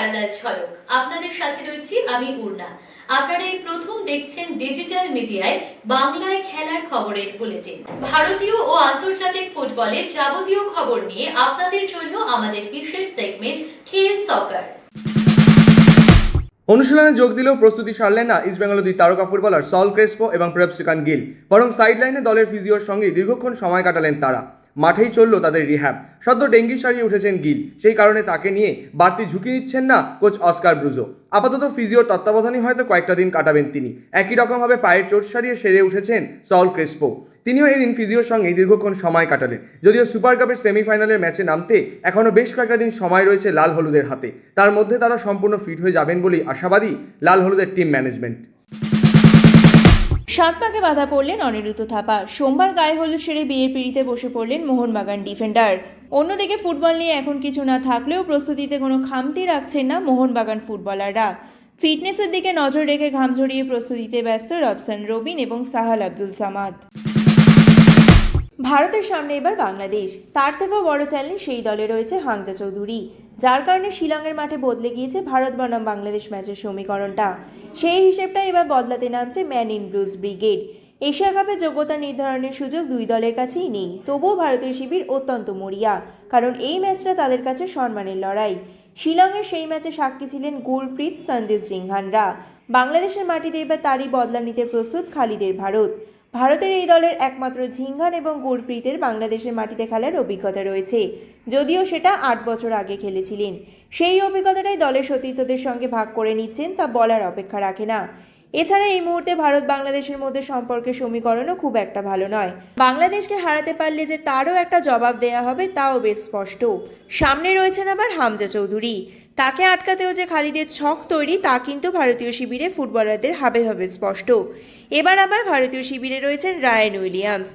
Parallel ঝলক। আপনাদের সাথে রয়েছি আমি উর্না আপনারা এই প্রথম দেখছেন ডিজিটাল মিডিয়ায় বাংলায় খেলার খবরের বুলেটিন ভারতীয় ও আন্তর্জাতিক ফুটবলের যাবতীয় খবর নিয়ে আপনাদের জন্য আমাদের বিশেষ সেগমেন্ট খেল সকার অনুশীলনে যোগ দিলেও প্রস্তুতি সারলেন না ইস্টবেঙ্গলের দুই তারকা ফুটবলার সল ক্রেসপো এবং প্রেপসিকান গিল। বরং সাইডলাইনে দলের ফিজিওর সঙ্গে দীর্ঘক্ষণ সময় কাটালেন তারা। মাঠেই চলল তাদের রিহ্যাব। সদ্য ডেঙ্গি সারিয়ে উঠেছেন গিল। সেই কারণে তাকে নিয়ে বাড়তি ঝুঁকি নিচ্ছেন না কোচ অস্কার ব্রুজো। আপাতত ফিজিওর তত্ত্বাবধানে হয়তো কয়েকটা দিন কাটাবেন তিনি। একই রকমভাবে পায়ের চোট সারিয়ে সেরে উঠেছেন সল ক্রেসপো। তিনিও এদিন ফিজিওর সঙ্গে দীর্ঘক্ষণ সময় কাটালেন। যদিও সুপার কাপের সেমিফাইনালের ম্যাচে নামতে এখনও বেশ কয়েকটা দিন সময় রয়েছে লাল হলুদের হাতে। তার মধ্যে তারা সম্পূর্ণ ফিট হয়ে যাবেন বলেই আশাবাদী লাল হলুদের টিম ম্যানেজমেন্ট। সাত পাকে বাধা পড়লেন অনিরুদ্ধ থাপা। সোমবার গায়ে হলুদ সেরে বিয়ের পিড়িতে বসে পড়লেন মোহনবাগান ডিফেন্ডার। অন্যদিকে ফুটবল নিয়ে এখন কিছু না থাকলেও প্রস্তুতিতে কোনো খামতি রাখছেন না মোহনবাগান ফুটবলাররা। ফিটনেসের দিকে নজর রেখে ঘাম ঝরিয়ে প্রস্তুতিতে ব্যস্ত রবসান রবিন এবং সাহাল আব্দুল সামাদ। ভারতের সামনে এবার বাংলাদেশ। তার থেকেও বড় চ্যালেঞ্জ সেই দলে রয়েছে হাংজা চৌধুরী। যার কারণে শিলংয়ের মাঠে বদলে গিয়েছে ভারত বনাম বাংলাদেশ ম্যাচের সমীকরণটা। সেই হিসেবটা এবার বদলাতে নামছে man in blues brigade. Asia কাপে যোগ্যতা নির্ধারণের সুযোগ দুই দলের কাছেই নেই, তবুও ভারতীয় শিবির অত্যন্ত মরিয়া, কারণ এই ম্যাচটা তাদের কাছে সম্মানের লড়াই। শিলংয়ের সেই ম্যাচে সাক্ষী ছিলেন গুরপ্রীত সন্দেশ সিংহানরা বাংলাদেশের মাটিতে এবার তারই বদলা নিতে প্রস্তুত খালিদের ভারত। ভারতের এই দলের একমাত্র ঝিঙ্গান এবং গুরপ্রীতের বাংলাদেশের মাটিতে খেলার অভিজ্ঞতা রয়েছে। যদিও সেটা আট বছর আগে খেলেছিলেন। সেই অভিজ্ঞতাটাই দলের সতীর্থদের সঙ্গে ভাগ করে নিচ্ছেন তা বলার অপেক্ষা রাখে না। এছাড়া এই মুহূর্তে ভারত বাংলাদেশের মধ্যে সম্পর্কের সমীকরণও খুব একটা ভালো নয়। বাংলাদেশকে হারাতে পারলে যে তারও একটা জবাব দেয়া হবে তাও বেশ স্পষ্ট। সামনে রয়েছেন আবার হামজা চৌধুরী। তাকে আটকাতেও যে খালিদের ছক তৈরি, তা কিন্তু ভারতীয় শিবিরে ফুটবলারদের হাবে হবে স্পষ্ট। এবার আবার ভারতীয় শিবিরে রয়েছেন রায়ান উইলিয়ামস।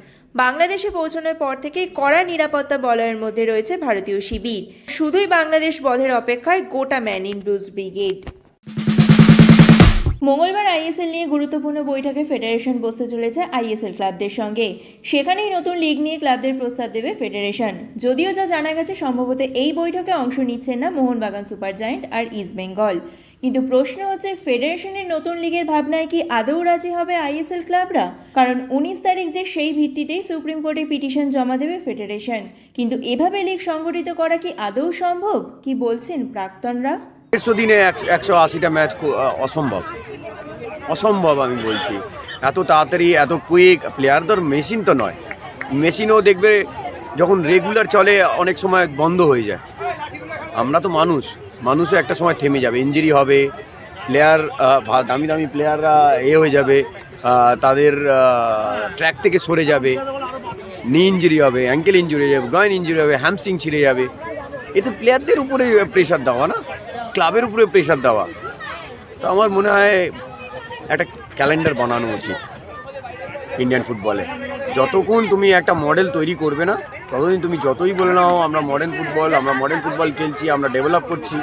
বাংলাদেশে পৌঁছানোর পর থেকেই কড়া নিরাপত্তা বলয়ের মধ্যে রয়েছে ভারতীয় শিবির। শুধুই বাংলাদেশ বধের অপেক্ষায় গোটা ম্যান ইন ব্রিগেড। মঙ্গলবার আইএসএল নিয়ে গুরুত্বপূর্ণ বৈঠকে ফেডারেশন বসতে চলেছে আইএসএল ক্লাবদের সঙ্গে। সেখানেই নতুন লিগ নিয়ে ক্লাবদের প্রস্তাব দেবে ফেডারেশন। যদিও যা জানা গেছে, সম্ভবত এই বৈঠকে অংশ নিচ্ছেন না মোহনবাগান সুপার জায়েন্ট আর ইস্ট বেঙ্গল। কিন্তু প্রশ্ন হচ্ছে, ফেডারেশনের নতুন লিগের ভাবনায় কি আদৌ রাজি হবে আইএসএল ক্লাবরা? কারণ উনিশ তারিখ যে সেই ভিত্তিতেই সুপ্রিম কোর্টে পিটিশন জমা দেবে ফেডারেশন। কিন্তু এভাবে লিগ সংগঠিত করা কি আদৌ সম্ভব? কি বলছেন প্রাক্তনরা? দেড়শো দিনে এক- একশো আশিটা ম্যাচ অসম্ভব। অসম্ভব আমি বলছি। এত তাড়াতাড়ি, এত কুইক প্লেয়ার তো মেশিন তো নয়। মেশিনও দেখবে যখন রেগুলার চলে, অনেক সময় বন্ধ হয়ে যায়। আমরা তো মানুষ। মানুষও একটা সময় থেমে যাবে। ইঞ্জুরি হবে প্লেয়ার দামি দামি প্লেয়াররা এ হয়ে যাবে তাদের ট্র্যাক থেকে সরে যাবে। নি ইঞ্জুরি হবে অ্যাঙ্কেল ইঞ্জুরি হয়ে যাবে গয়েন ইঞ্জুরি হবে হ্যামস্টিং ছিঁড়ে যাবে। এতে প্লেয়ারদের উপরে প্রেশার দেওয়া না? ক্লাবের উপরে প্রেশার দেওয়া। তো আমার মনে হয় একটা ক্যালেন্ডার বানানো উচিত ইন্ডিয়ান ফুটবলে যতক্ষণ তুমি একটা মডেল তৈরি করবে না ততদিন তুমি যতই বলে নাও আমরা মডার্ন ফুটবল আমরা মডার্ন ফুটবল খেলছি আমরা ডেভেলপ করছি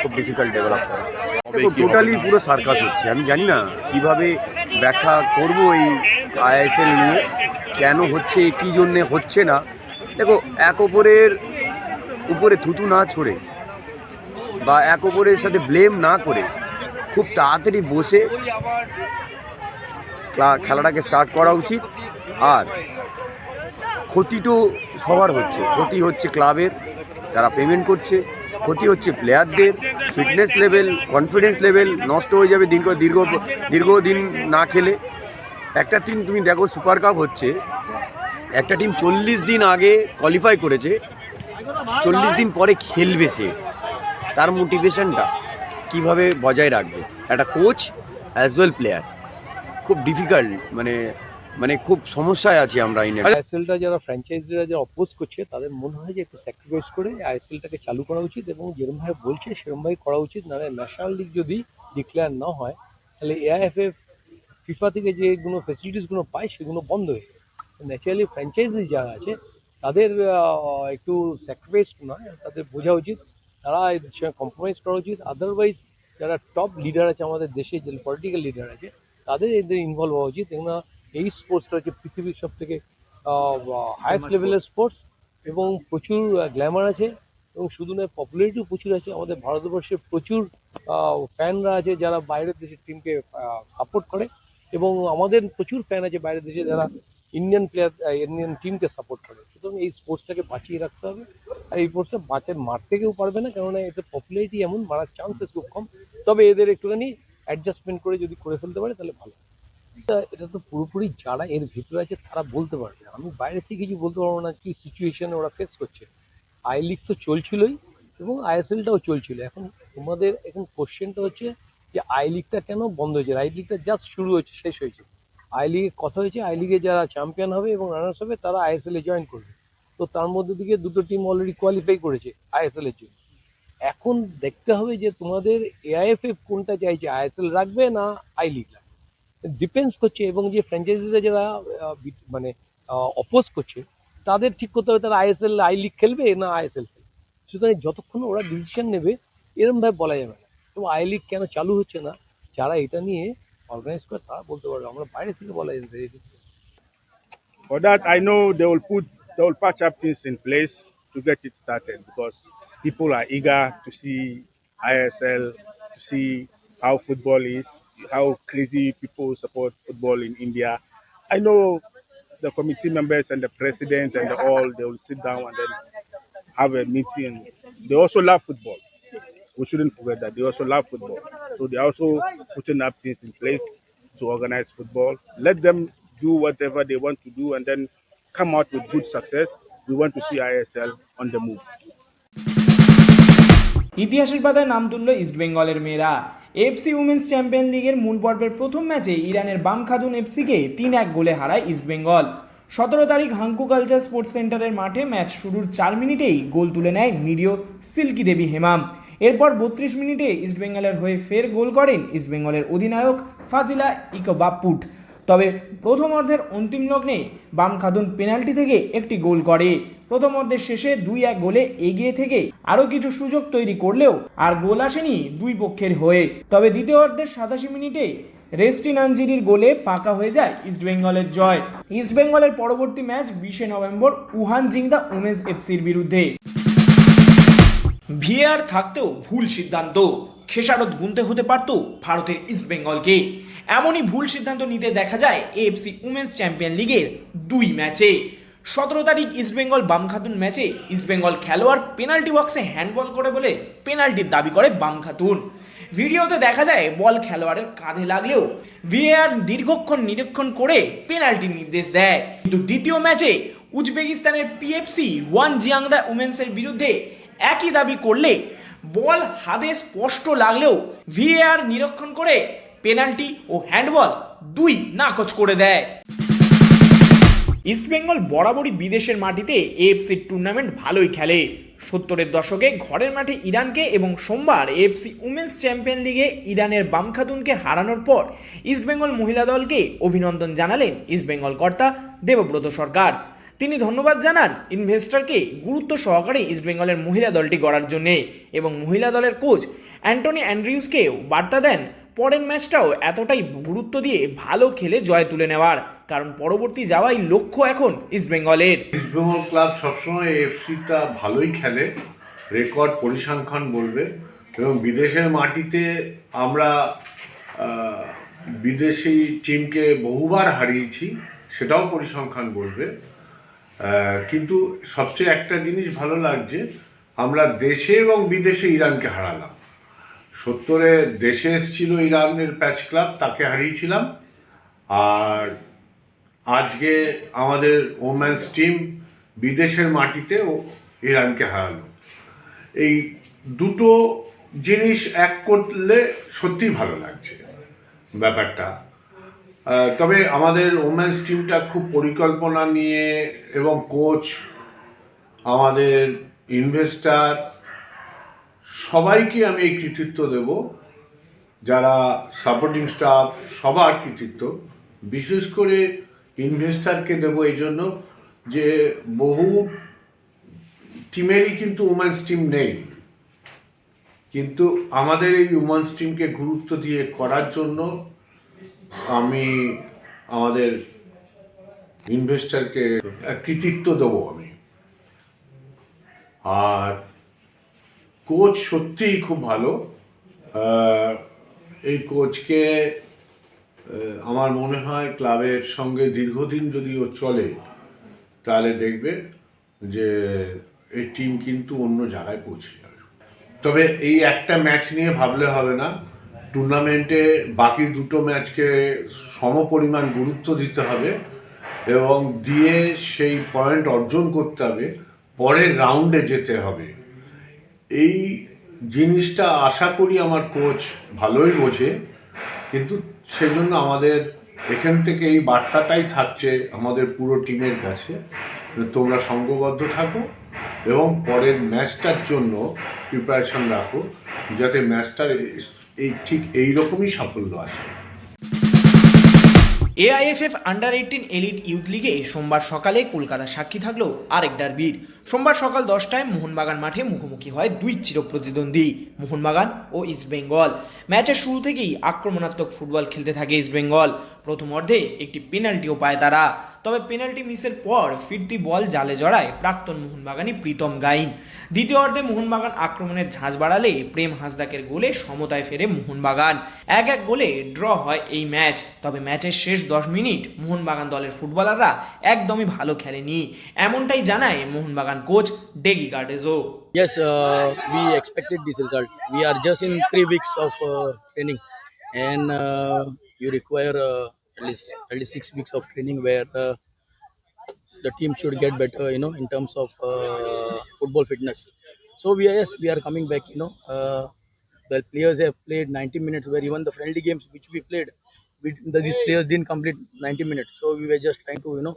খুব ডিফিকাল্ট ডেভেলপ করা। টোটালি পুরো সার্কাস হচ্ছে। আমি জানি না কীভাবে ব্যাখ্যা করব এই আইএসএল নিয়ে কেন হচ্ছে কী জন্যে হচ্ছে না। দেখো এক ওপরের উপরে থুতু না ছড়ে বা এক অপরের সাথে ব্লেম না করে খুব তাড়াতাড়ি বসে খেলাটাকে স্টার্ট করা উচিত। আর ক্ষতি তো সবার হচ্ছে। ক্ষতি হচ্ছে ক্লাবের যারা পেমেন্ট করছে। ক্ষতি হচ্ছে প্লেয়ারদের ফিটনেস লেভেল কনফিডেন্স লেভেল নষ্ট হয়ে যাবে দীর্ঘ দীর্ঘ, দীর্ঘদিন না খেলে। একটা টিম তুমি দেখো সুপার কাপ হচ্ছে। একটা টিম চল্লিশ দিন আগে কোয়ালিফাই করেছে। চল্লিশ দিন পরে খেলবে সে। তার মোটিভেশনটা কীভাবে বজায় রাখবে? একটা কোচ অ্যাজ ওয়েল প্লেয়ার খুব ডিফিকাল্ট মানে মানে খুব সমস্যায় আছি আমরা আইএসএলটা যারা ফ্র্যাঞ্চাইজিরা যারা অপোজ করছে, তাদের মনে হয় যে একটু স্যাক্রিফাইস করে আইএসএলটাকে চালু করা উচিত এবং যেরকমভাবে বলছে সেরকমভাবে করা উচিত। নাহলে ন্যাশনাল লিগ যদি ডিক্লেয়ার না হয়, তাহলে এআইএফএফ ফিফা থেকে যেগুলো ফেসিলিটিসগুলো পায়, সেগুলো বন্ধ হয়ে ন্যাচারালি ফ্র্যাঞ্চাইজি যারা আছে, তাদের একটু স্যাক্রিফাইস নয়, তাদের বোঝা উচিত তারা এর সঙ্গে কম্প্রোমাইজ করা উচিত। আদারওয়াইজ যারা টপ লিডার আছে আমাদের দেশে যে পলিটিক্যাল লিডার আছে তাদের এদের ইনভলভ হওয়া উচিত। কেননা এই স্পোর্টসটা হচ্ছে পৃথিবীর সব থেকে হাইয়েস্ট লেভেলের স্পোর্টস এবং প্রচুর গ্ল্যামার আছে এবং শুধু নয় পপুলারিটিও প্রচুর আছে। আমাদের ভারতবর্ষে প্রচুর ফ্যানরা আছে যারা বাইরের দেশের টিমকে সাপোর্ট করে এবং আমাদের প্রচুর ফ্যান আছে বাইরের দেশে যারা ইন্ডিয়ান প্লেয়ার ইন্ডিয়ান টিমকে সাপোর্ট করে। সুতরাং এই স্পোর্টসটাকে বাঁচিয়ে রাখতে হবে। আর এই স্পোর্টসটা বাঁচে, মারতে কেউ পারবে না, কেননা এতে পপুলারিটি এমন, মারার চান্সেস খুব কম। তবে এদের একটুখানি অ্যাডজাস্টমেন্ট করে যদি করে ফেলতে পারে, তাহলে ভালো। এটা তো পুরোপুরি যারা এর ভিতরে আছে, তারা বলতে পারবে। আমি বাইরে থেকে কিছু বলতে পারব না কি সিচুয়েশন ওরা ফেস করছে। আই লিগ তো চলছিলই, এবং আইএসএলটাও চলছিল। এখন তোমাদের এখন কোশ্চেনটা হচ্ছে যে আই লিগটা কেন বন্ধ হয়েছে? আই লিগটা জাস্ট শুরু হয়েছে, শেষ হয়েছে। আই লিগের কথা হয়েছে, আই লিগে যারা চ্যাম্পিয়ন হবে এবং রানার্স হবে, তারা আইএসএল এ জয়েন করবে। তো তার মধ্যে থেকে দুটো টিম অলরেডি কোয়ালিফাই করেছে আইএসএল এর জন্য। এখন দেখতে হবে যে তোমাদের এআইএফএফ কোনটা চাইছে আইএসএল রাখবে না আই লিগ রাখবে। ডিপেন্ডস করছে এবং যে ফ্র্যাঞ্চাইজিরা যারা মানে অপোজ করছে, তাদের ঠিক করতে হবে তারা আইএসএল আই লিগ খেলবে না আইএসএল খেলবে। সুতরাং যতক্ষণ ওরা ডিসিশন নেবে, এরম ভাবে বলা যাবে না। তো আই লিগ কেন চালু হচ্ছে না? যারা এটা নিয়ে অর্গানাইজ করে তারা বলতে পারবে আমরা বাইরে থেকে বলা যেতে পারে For that, I know they will put, they will patch up things in place to get it started because people are eager to see ISL, to see how football is, how crazy people support football in India. I know the committee members and the president and all, they will sit down and then have a meeting. They also love football. We shouldn't forget that they also love football. So they're also putting up things in place to organize football. Let them do whatever they want to do and then come out with good success. We want to see ISL on the move. ইতিহাসের পাতায় নাম তুলল ইস্টবেঙ্গলের মেয়েরা FC women's champion লিগের মূল পর্বের প্রথম ম্যাচে ইরানের বাম খাদুন এফসিকে তিন এক গোলে হারায় ইস্টবেঙ্গল সতেরো তারিখ হাঙ্কু কালচার স্পোর্টস সেন্টারের মাঠে ম্যাচ শুরুর চার মিনিটেই গোল তুলে নেয় মিডিও সিল্কি দেবী হেমাম এরপর বত্রিশ মিনিটে ইস্টবেঙ্গলের হয়ে ফের গোল করেন ইস্টবেঙ্গলের অধিনায়ক ফাজিলা ইকবাপুট। তবে প্রথম অর্ধের অন্তিম লগ্নে বাম খাদুন পেনাল্টি থেকে একটি গোল করে। প্রথম অর্ধের শেষে দুই এক গোলে এগিয়ে থেকে আরও কিছু সুযোগ তৈরি করলেও আর গোল আসেনি দুই পক্ষের হয়ে। তবে দ্বিতীয় অর্ধের সাতাশি মিনিটে রেস্টি নানজিরির গোলে পাকা হয়ে যায় ইস্টবেঙ্গলের জয়। ইস্টবেঙ্গলের পরবর্তী ম্যাচ বিশে নভেম্বর উহান জিংদা উমেন্স এফসির বিরুদ্ধে। ভিএআর থাকতেও ভুল সিদ্ধান্ত। খেসারত গুনতে হতে পারত ভারতের ইস্টবেঙ্গলকে এমনই ভুল সিদ্ধান্ত নিতে দেখা যায় এএফসি উমেন্স চ্যাম্পিয়ন লিগের দুই ম্যাচে। সতেরো তারিখ ইস্টবেঙ্গল বামখাতুন ম্যাচে ইস্টবেঙ্গল খেলোয়াড় পেনাল্টি বক্সে হ্যান্ডবল করে বলে পেনাল্টির দাবি করে বামখাতুন ভিডিওতে দেখা যায় বল খেলোয়াড়ের কাঁধে লাগলেও ভিএআর দীর্ঘক্ষণ নিরীক্ষণ করে পেনাল্টির নির্দেশ দেয়। কিন্তু দ্বিতীয় ম্যাচে উজবেকিস্তানের পিএফসি ওয়ান জিয়াংদা উমেন্সের বিরুদ্ধে একই দাবি করলে বল হাতে স্পষ্ট লাগলেও ভিএআর নিরীক্ষণ করে পেনাল্টি ও হ্যান্ডবল দুই নাকচ করে দেয়। ইস্টবেঙ্গল বরাবরই বিদেশের মাটিতে এএফসি টুর্নামেন্ট ভালোই খেলে। সত্তরের দশকে ঘরের মাঠে ইরানকে এবং সোমবার এএফসি উমেন্স চ্যাম্পিয়ন লিগে ইরানের বামখাতুনকে হারানোর পর ইস্টবেঙ্গল মহিলা দলকে অভিনন্দন জানালেন ইস্টবেঙ্গল কর্তা দেবব্রত সরকার। তিনি ধন্যবাদ জানান ইনভেস্টরকে গুরুত্ব সহকারে ইস্টবেঙ্গলের মহিলা দলটি গড়ার জন্যে এবং মহিলা দলের কোচ অ্যান্টনি অ্যান্ড্রিউসকেও বার্তা দেন পরের ম্যাচটাও এতটাই গুরুত্ব দিয়ে ভালো খেলে জয় তুলে নেওয়ার, কারণ পরবর্তী যাওয়াই লক্ষ্য এখন ইস্টবেঙ্গলের ইস্টবেঙ্গল ক্লাব সবসময় এফসিটা ভালোই খেলে, রেকর্ড পরিসংখ্যান বলবে, এবং বিদেশের মাটিতে আমরা বিদেশি টিমকে বহুবার হারিয়েছি, সেটাও পরিসংখ্যান বলবে। কিন্তু সবচেয়ে একটা জিনিস ভালো লাগছে, আমরা দেশে এবং বিদেশে ইরানকে হারালাম। সত্তরে দেশে এসেছিল ইরানের প্যাচ ক্লাব, তাকে হারিয়েছিলাম। আর আজকে আমাদের ওমেন্স টিম বিদেশের মাটিতে ইরানকে হারালো। এই দুটো জিনিস এক করলে সত্যি ভালো লাগছে ব্যাপারটা। তবে আমাদের ওমেন্স টিমটা খুব পরিকল্পনা নিয়ে এবং কোচ আমাদের ইনভেস্টার সবাইকে আমি এই কৃতিত্ব দেব। যারা সাপোর্টিং স্টাফ সবার কৃতিত্ব। বিশেষ করে ইনভেস্টারকে দেব এই জন্য যে বহু টিমেরই কিন্তু উমেন্স টিম নেই। কিন্তু আমাদের এই উমেন্স টিমকে গুরুত্ব দিয়ে করার জন্য আমি আমাদের ইনভেস্টারকে কৃতিত্ব দেবো আমি। আর কোচ সত্যিই খুব ভালো। এই কোচকে আমার মনে হয় ক্লাবের সঙ্গে দীর্ঘদিন যদি ও চলে, তাহলে দেখবে যে এই টিম কিন্তু অন্য জায়গায় পৌঁছে যাবে। তবে এই একটা ম্যাচ নিয়ে ভাবলে হবে না। টুর্নামেন্টে বাকি দুটো ম্যাচকে সমপরিমাণ গুরুত্ব দিতে হবে এবং দিয়ে সেই পয়েন্ট অর্জন করতে হবে, পরের রাউন্ডে যেতে হবে। এই জিনিসটা আশা করি আমার কোচ ভালোই বোঝে, কিন্তু সেজন্য আমাদের এখান থেকে এই বার্তাটাই থাকছে আমাদের পুরো টিমের কাছে। তোমরা সঙ্গবদ্ধ থাকো এবং পরের ম্যাচটার জন্য প্রিপারেশন রাখো, যাতে ম্যাচটার এই ঠিক এই রকমই সাফল্য আসে AIFF under eighteen elite youth লিগে সোমবার সকালে কলকাতা সাক্ষী থাকল আরেক ডার্বির। সোমবার সকাল দশটায় মোহনবাগান মাঠে মুখোমুখি হয় দুই চিরপ্রতিদ্বন্দ্বী মোহনবাগান ও ইস্টবেঙ্গল ম্যাচের শুরু থেকেই আক্রমণাত্মক ফুটবল খেলতে থাকে ইস্টবেঙ্গল প্রথম অর্ধে একটি পেনাল্টিও পায় তারা। তবে পেনাল্টি মিসের পর ফিরতি বল জালে জড়ায় প্রাক্তন মোহনবাগানি প্রীতম গাইন। দ্বিতীয় অর্ধে মোহনবাগান আক্রমণের ঝাঁজ বাড়ালে প্রেম হাসদাকের গোলে সমতায় ফেরে মোহনবাগান। এক এক গোলে ড্র হয় এই ম্যাচ। তবে ম্যাচের শেষ দশ মিনিট মোহনবাগান দলের ফুটবলাররা একদমই ভালো খেলেনি। এমনটাই জানায় Mohun Bagan coach Deggie Cardozo Yes, uh, we expected this result. We are just in three weeks of uh, training, and uh, you require uh, at least at least six weeks of training where uh, the team should get better, you know, in terms of uh, football fitness. So we are yes, we are coming back. You know, uh, the players have played 90 minutes, where even the friendly games which we played, we, the, these players didn't complete 90 minutes. So we were just trying to, you know,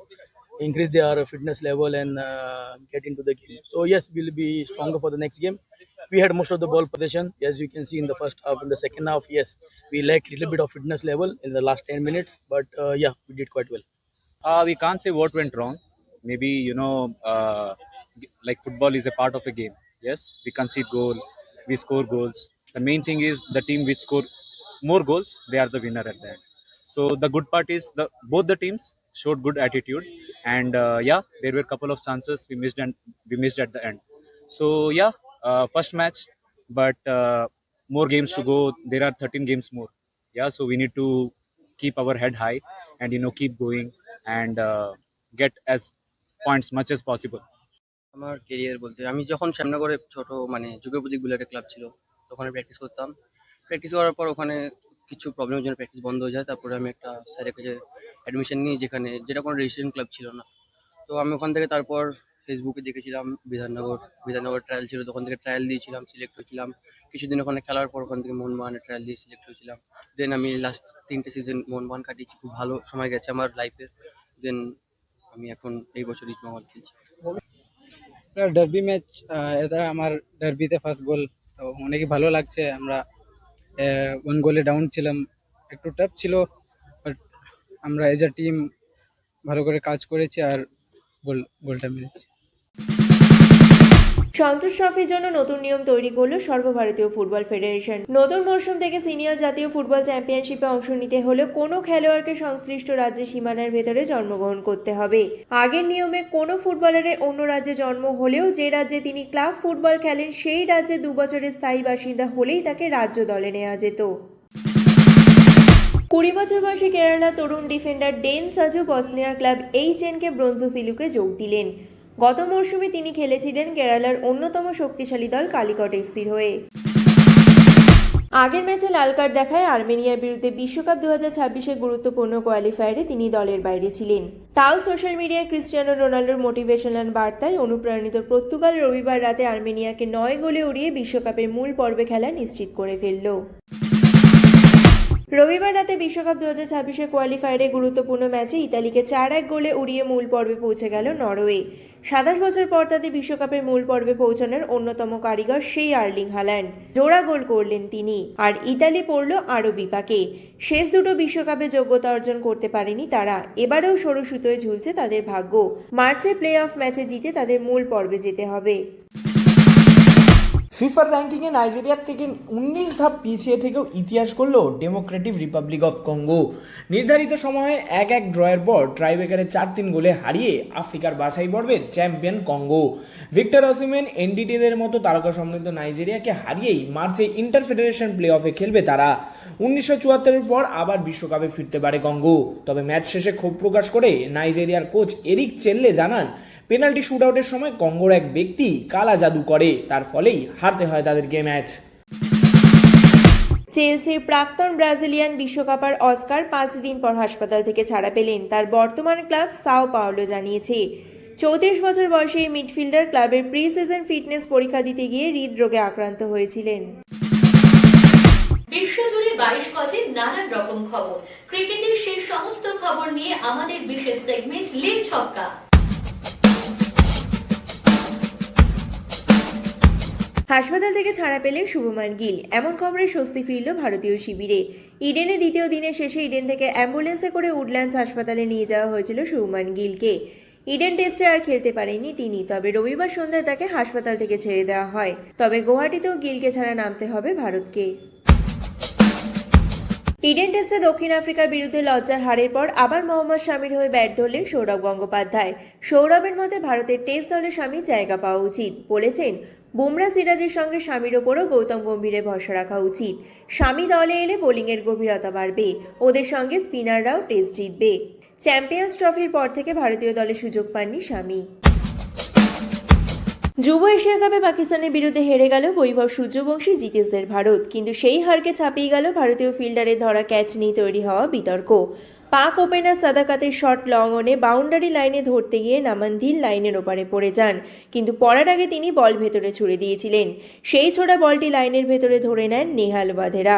increase their fitness level and uh, get into the game. So yes, we'll be stronger for the next game. We had most of the ball possession, as you can see in the first half. In the second half, yes, we lacked a little bit of fitness level in the last 10 minutes, but uh, yeah, we did quite well. Uh, we can't say what went wrong. Maybe you know, uh, like football is a part of a game. Yes, we concede goal, we score goals. The main thing is the team which score more goals, they are the winner at end. So the good part is the both the teams showed good attitude, and uh, yeah, there were a couple of chances we missed and we missed at the end. So yeah, uh, first match, but uh, more games to go. There are 13 games more. Yeah, so we need to keep our head high and you know keep going and uh, get as points much as possible. আমার career বলতে আমি যখন শ্যামনগরে ছোট মানে যুগপতি বলে club ছিল ওখানে practice করতাম প্র্যাকটিস করার পর ওখানে কিছু প্রবলেমের জন্য প্র্যাকটিস বন্ধ হয়ে যায় তারপরে আমি একটা স্যারের কাছে অ্যাডমিশন নিই যেখানে যেটা কোনো রেজিস্ট্রেশন ক্লাব ছিল না তো আমি ওখান থেকে তারপর ফেসবুকে দেখেছিলাম, বিধাননগর বিধাননগর ট্রায়াল ছিল, তখন থেকে ট্রায়াল দিয়েছিলাম সিলেক্ট হয়েছিলাম। কিছুদিন ওখানে খেলার পর ওখান থেকে মোহনবাগানে ট্রায়াল দিয়ে সিলেক্ট হয়েছিলাম। দেন আমি লাস্ট তিনটে সিজন মোহনবাগান কাটিয়েছি, খুব ভালো সময় গেছে আমার লাইফের দেন আমি এখন এই বছর ইস্টবেঙ্গল খেলছি। ডার্বি ম্যাচ এটা আমার ডার্বিতে ফার্স্ট গোল তো অনেকই ভালো লাগছে, আমরা ওয়ান গোলে ডাউন ছিলাম। একটু টাফ ছিল বাট আমরা এজ আ টিম ভালো করে কাজ করেছি আর গোল গোলটা মেরেছি। সন্তোষ ট্রফির জন্য নতুন নিয়ম তৈরি করল সর্বভারতীয় ফুটবল ফেডারেশন। নতুন মরশুম থেকে সিনিয়র জাতীয় ফুটবল চ্যাম্পিয়নশিপে অংশ নিতে হলে কোনো খেলোয়াড়কে সংশ্লিষ্ট রাজ্যের সীমানার ভেতরে জন্মগ্রহণ করতে হবে। আগের নিয়মে কোনো ফুটবলারের অন্য রাজ্যে জন্ম হলেও যে রাজ্যে তিনি ক্লাব ফুটবল খেলেন, সেই রাজ্যে দু বছরের স্থায়ী বাসিন্দা হলেই তাকে রাজ্য দলে নেওয়া যেত। কুড়ি বছর বয়সী কেরালা তরুণ ডিফেন্ডার ডেন সাজু বসনিয়ার ক্লাব এইচএনকে ব্রোঞ্জো সিলুকে যোগ দিলেন। গত মরশুমে তিনি খেলেছিলেন কেরালার অন্যতম শক্তিশালী দল কালিকট এফসির হয়ে। আগের ম্যাচে লাল কার্ড দেখায় আর্মেনিয়ার বিরুদ্ধে বিশ্বকাপ দু হাজার ছাব্বিশের গুরুত্বপূর্ণ কোয়ালিফায়ারে তিনি দলের বাইরে ছিলেন। তাও সোশ্যাল মিডিয়ায় ক্রিস্টিয়ানো রোনাল্ডোর মোটিভেশনাল বার্তায় অনুপ্রাণিত পর্তুগাল রবিবার রাতে আর্মেনিয়াকে নয় গোলে উড়িয়ে বিশ্বকাপের মূল পর্বে খেলা নিশ্চিত করে ফেলল। রবিবার রাতে বিশ্বকাপ দু হাজার ছাব্বিশের কোয়ালিফায়ারে গুরুত্বপূর্ণ ম্যাচে ইতালিকে চার এক গোলে উড়িয়ে মূল পর্বে পৌঁছে গেল নরওয়ে। সাতাশ বছর পর তাদের বিশ্বকাপের মূল পর্বে পৌঁছানোর অন্যতম কারিগর সেই আর্লিং হাল্যান্ড জোড়া গোল করলেন তিনি, আর ইতালি পড়ল আরও বিপাকে। শেষ দুটো বিশ্বকাপে যোগ্যতা অর্জন করতে পারেনি তারা। এবারেও সরু সুতোয় ঝুলছে তাদের ভাগ্য। মার্চে প্লে অফ ম্যাচে জিতে তাদের মূল পর্বে যেতে হবে। ফিফার র্যাঙ্কিংয়ে নাইজেরিয়ার থেকে উনিশ ধাপ পিছিয়ে থেকেও ইতিহাস করল ডেমোক্রেটিক রিপাবলিক অফ কঙ্গো। নির্ধারিত সময়ে এক এক ড্রয়ের পর ট্রাইবেকারে চার তিন গোলে হারিয়ে আফ্রিকার বাছাই পর্বের চ্যাম্পিয়ন কঙ্গো। ভিক্টর অসিমেন, এনডিটিদের মতো তারকা সমৃদ্ধ নাইজেরিয়াকে হারিয়েই মার্চে ইন্টার ফেডারেশন প্লে অফে খেলবে তারা। উনিশশো চুয়াত্তরের পর আবার বিশ্বকাপে ফিরতে পারে কঙ্গো। তবে ম্যাচ শেষে ক্ষোভ প্রকাশ করে নাইজেরিয়ার কোচ এরিক চেল্লে জানান পেনাল্টি শুট আউটের সময় কঙ্গোর এক ব্যক্তি কালা জাদু করে তার ফলেই হারতে হয় তাদেরকে ম্যাচ। চেলসির প্রাক্তন ব্রাজিলিয়ান বিশ্বকাপার অস্কার পাঁচ দিন পর হাসপাতাল থেকে ছাড়া পেলেন তার বর্তমান ক্লাব সাও পাওলো জানিয়েছে। চৌত্রিশ বছর বয়সে এই মিডফিল্ডার ক্লাবের প্রি সিজন ফিটনেস পরীক্ষা দিতে গিয়ে হৃদরোগে আক্রান্ত হয়েছিলেন। বিশ্বজুড়ে বাইশ গজের নানান রকম খবর। ক্রিকেটের সেই সমস্ত খবর নিয়ে আমাদের বিশেষ সেগমেন্ট লিগ ছক্কা। হাসপাতাল থেকে ছাড়া পেলেন শুভমান গিল। এমন খবরে স্বস্তি ফিরল ভারতীয় শিবিরে। ইডেনে দ্বিতীয় দিনের শেষে ইডেন থেকে অ্যাম্বুলেন্সে করে উডল্যান্ডস হাসপাতালে নিয়ে যাওয়া হয়েছিল শুভমান গিলকে। ইডেন টেস্টে আর খেলতে পারেনি তিনি, তবে রবিবার সন্ধ্যায় তাকে হাসপাতাল থেকে ছেড়ে দেওয়া হয়। তবে গুয়াহাটিতেও গিলকে ছাড়া নামতে হবে ভারতকে। ইডেন টেস্টে দক্ষিণ আফ্রিকার বিরুদ্ধে লজ্জার হারের পর আবার মোহাম্মদ শামির হয়ে ব্যাট ধরলেন সৌরভ গঙ্গোপাধ্যায়। সৌরভের মতে ভারতের টেস্ট দলে স্বামীর জায়গা পাওয়া উচিত, বলেছেন, বুমরা সিরাজের সঙ্গে স্বামীর ওপরও গৌতম গম্ভীরের ভরসা রাখা উচিত। স্বামী দলে এলে বোলিংয়ের গভীরতা বাড়বে, ওদের সঙ্গে স্পিনাররাও টেস্ট জিতবে। চ্যাম্পিয়ন্স ট্রফির পর থেকে ভারতীয় দলে সুযোগ পাননি স্বামী যুব এশিয়া কাপে পাকিস্তানের বিরুদ্ধে হেরে গেল বৈভব সূর্যবংশী জিতেশদের ভারত। কিন্তু সেই হারকে ছাপিয়ে গেল ভারতীয় ফিল্ডারের ধরা ক্যাচ নিয়ে তৈরি হওয়া বিতর্ক। পাক ওপেনার সাদাকাতের শট লং অনে বাউন্ডারি লাইনে ধরতে গিয়ে নামান্দিল লাইনের ওপারে পড়ে যান। কিন্তু পড়ার আগে তিনি বল ভেতরে ছুড়ে দিয়েছিলেন। সেই ছোড়া বলটি লাইনের ভেতরে ধরে নেন নেহাল বাধেরা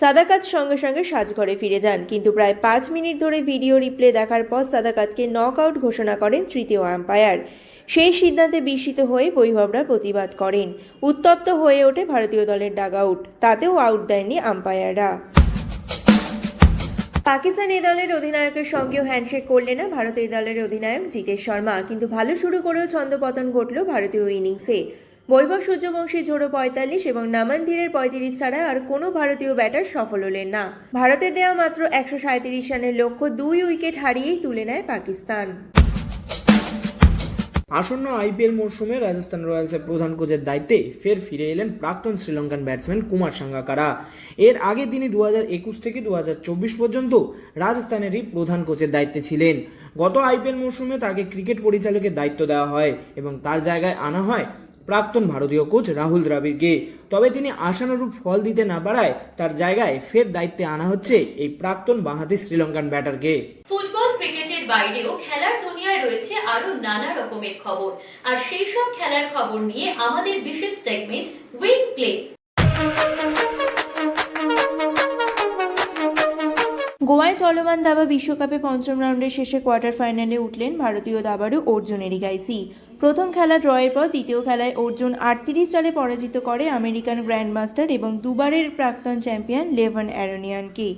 সাদাকাত সঙ্গে সঙ্গে সাজঘরে ফিরে যান। কিন্তু প্রায় পাঁচ মিনিট ধরে ভিডিও রিপ্লে দেখার পর সাদাকাতকে নক আউট ঘোষণা করেন তৃতীয় আম্পায়ার। সেই সিদ্ধান্তে বিস্মিত হয়ে বৈভবরা প্রতিবাদ করেন। উত্তপ্ত হয়ে ওঠে ভারতীয় দলের ডাগ আউট তাতেও আউট দেননি আম্পায়াররা। পাকিস্তান এ দলের অধিনায়কের সঙ্গেও হ্যান্ডশেক করলে না ভারত এই দলের অধিনায়ক জিতেশ শর্মা। কিন্তু ভালো শুরু করেও ছন্দপতন ঘটল ভারতীয় ইনিংসে। বৈভব সূর্যবংশী ঝোড়ো পঁয়তাল্লিশ এবং নামান ধীরের পঁয়ত্রিশ ছাড়া আর কোনো ভারতীয় ব্যাটার সফল হলেন না। ভারতের দেওয়া মাত্র একশো সাঁত্রিশ রানের লক্ষ্য দুই উইকেট হারিয়েই তুলে নেয় পাকিস্তান। আসন্ন আইপিএল মরশুমে রাজস্থান রয়্যালসের প্রধান কোচের দায়িত্বে ফের ফিরে এলেন প্রাক্তন শ্রীলঙ্কান ব্যাটসম্যান কুমার সাঙ্গাকারা। এর আগে তিনি দু থেকে দু হাজার চব্বিশ পর্যন্ত রাজস্থানেরই প্রধান কোচের দায়িত্বে ছিলেন। গত আইপিএল মরশুমে তাকে ক্রিকেট পরিচালকের দায়িত্ব দেওয়া হয় এবং তার জায়গায় আনা হয় প্রাক্তন ভারতীয় কোচ রাহুল দ্রাবিড়কে। তবে তিনি আশানুরূপ ফল দিতে না পারায় তার জায়গায় ফের দায়িত্বে আনা হচ্ছে এই প্রাক্তন বাঁহাতি শ্রীলঙ্কান ব্যাটারকে। ফুটবল ক্রিকেটের বাইরেও খেলার দুনিয়ায় রয়েছে আরও নানা রকমের খবর। আর সেই সব খেলার খবর নিয়ে আমাদের বিশেষ সেগমেন্ট উইং প্লে গোয়ায় চলমান দাবা বিশ্বকাপে পঞ্চম রাউন্ডের শেষে কোয়ার্টার ফাইনালে উঠলেন ভারতীয় দাবাড়ু অর্জুন এরিগাইসি। প্রথম খেলা ড্রয়ের পর দ্বিতীয় খেলায় অর্জুন আটত্রিশ চালে পরাজিত করে আমেরিকান গ্র্যান্ডমাস্টার এবং দুবারের প্রাক্তন চ্যাম্পিয়ন লেভন অ্যারোনিয়ানকে।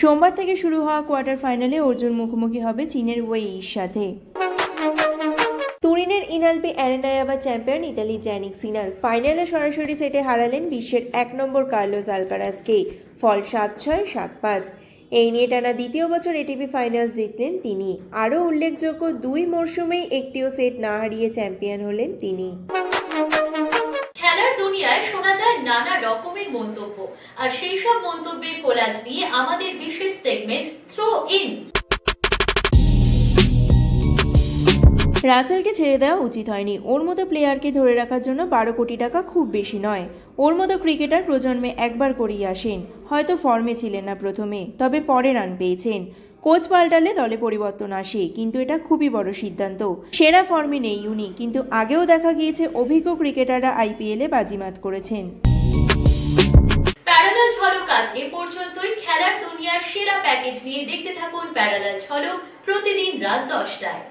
সোমবার থেকে শুরু হওয়া কোয়ার্টার ফাইনালে অর্জুন মুখোমুখি হবে চীনের ওয়েইর সাথে। তুরিনের ইনালপি অ্যারেনায়াবা চ্যাম্পিয়ন ইতালি জ্যানিক সিনার ফাইনালে সরাসরি সেটে হারালেন বিশ্বের এক নম্বর কার্লোস আলকারাজকে ফল সাত ছয়, সাত পাঁচ। এই নিয়ে টানা দ্বিতীয় বছর এটিপি ফাইনালস জিতলেন তিনি। আরও উল্লেখযোগ্য দুই মরশুমেই একটিও সেট না হারিয়ে চ্যাম্পিয়ন হলেন তিনি। দুনিয়ায় শোনা যায় নানা রকমের মন্তব্য। আর সেই সব মন্তব্যের কোলাজ নিয়ে আমাদের বিশেষ সেগমেন্ট থ্রো ইন রাসেলকে ছেড়ে দেওয়া উচিত হয়নি। ওর মতো প্লেয়ারকে ধরে রাখার জন্য বারো কোটি টাকা খুব বেশি নয়। ওর মতো ক্রিকেটার প্রজন্মে একবার করেই আসেন। হয়তো ফর্মে ছিলেন না প্রথমে, তবে পরে রান পেয়েছেন। কোচ পাল্টালে দলে পরিবর্তন আসে, কিন্তু এটা খুবই বড় সিদ্ধান্ত। সেরা ফর্মে নেই উনি, কিন্তু আগেও দেখা গিয়েছে অভিজ্ঞ ক্রিকেটাররা আইপিএলে বাজিমাত করেছেন। প্যারালাল ঝলক আজ এ পর্যন্তই। খেলার দুনিয়ার সেরা প্যাকেজ নিয়ে দেখতে থাকুন প্যারালাল ঝলক প্রতিদিন রাত দশটায়।